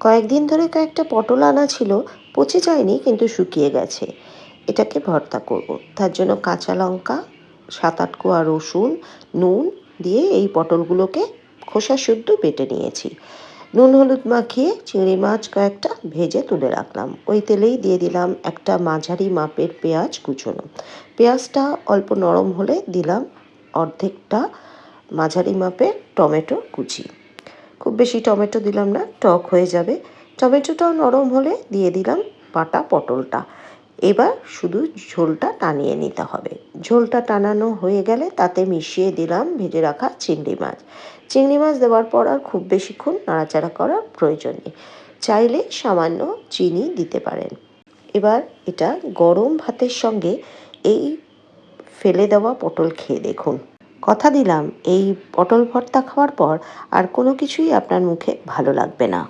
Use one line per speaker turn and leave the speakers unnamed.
কয়েকদিন ধরে কয়েকটা পটল আনা ছিল, পচে যায়নি কিন্তু শুকিয়ে গেছে। এটাকে ভর্তা করব। তার জন্য কাঁচা লঙ্কা সাত আট কোয়া রসুন, নুন দিয়ে এই পটলগুলোকে খোসা শুদ্ধ বেটে নিয়েছি। নুন হলুদ মাখিয়ে চিংড়ি মাছ কয়েকটা ভেজে তুলে রাখলাম। ওই তেলেই দিয়ে দিলাম একটা মাঝারি মাপের পেঁয়াজ কুচোনো। পেঁয়াজটা অল্প নরম হলে দিলাম অর্ধেকটা মাঝারি মাপের টমেটো কুচি। খুব বেশি টমেটো দিলাম না, টক হয়ে যাবে। টমেটোটাও নরম হলে দিয়ে দিলাম বাটা পটলটা। এবার শুধু ঝোলটা টানিয়ে নিতে হবে। ঝোলটা টানানো হয়ে গেলে তাতে মিশিয়ে দিলাম ভেজে রাখা চিংড়ি মাছ। চিংড়ি মাছ দেওয়ার পর আর খুব বেশিক্ষণ নাড়াচাড়া করার প্রয়োজন নেই। চাইলে সামান্য চিনি দিতে পারেন। এবার এটা গরম ভাতের সঙ্গে এই ফেলে দেওয়া পটল খেয়ে দেখুন। কথা দিলাম, এই পটল ভর্তা খাওয়ার পর আর কোনো কিছুই আপনার মুখে ভালো লাগবে না।